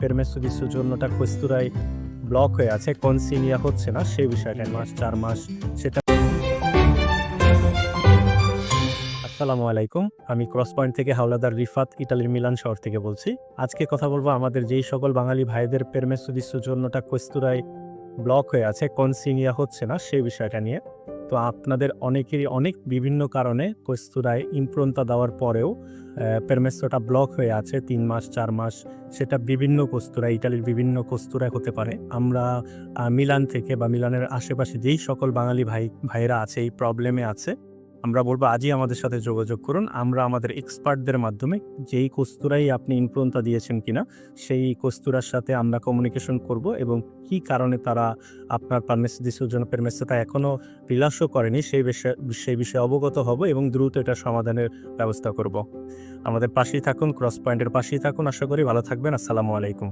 পেরমেসো দিসুর জন্যটা কস্তুরায় block হয়ে আছে কনসিনিয়া হচ্ছে না, সেই বিষয়টা মাস, চার মাস, সেটা আসসালামু আলাইকুম। আমি ক্রস পয়েন্ট থেকে হাওলাদার রিফাত, ইটালির মিলান শহর থেকে বলছি। আজকে কথা বলব আমাদের যেই সকল বাঙালি ভাইদের পেরমেসো দিসুর জন্যটা কস্তুরায় ব্লক হয়ে আছে কনসিনিয়া হচ্ছে না, সেই বিষয়টা নিয়ে। তো আপনাদের অনেকেরই অনেক বিভিন্ন কারণে কস্তুরায় ইমপ্রন্তা দেওয়ার পরেও পেরমেসোটা ব্লক হয়ে আছে, তিন মাস, চার মাস, সেটা বিভিন্ন কস্তুরায় ইটালির বিভিন্ন কস্তুরায় হতে পারে। আমরা মিলান থেকে বা মিলানের আশেপাশে যেই সকল বাঙালি ভাই, ভাইয়েরা আছে, এই প্রবলেমে আছে। আমরা বলব আজই আমাদের সাথে যোগাযোগ করুন। আমরা আমাদের এক্সপার্টদের মাধ্যমে যেই কস্তুরাই আপনি ইমপ্রন্তা দিয়েছেন কিনা, সেই কস্তুরার সাথে আমরা কমিউনিকেশন করব এবং কি কারণে তারা আপনার পারমেসিসের জন্য পেরমেসটা এখনও বিলাসও করেনি, সেই বিষয়ে সেই বিষয়ে অবগত হব এবং দ্রুত এটা সমাধানের ব্যবস্থা করব। আমাদের পাশেই থাকুন ক্রস পয়েন্টের পাশেই থাকুন। আশা করি ভালো থাকবেন। আসসালামু আলাইকুম।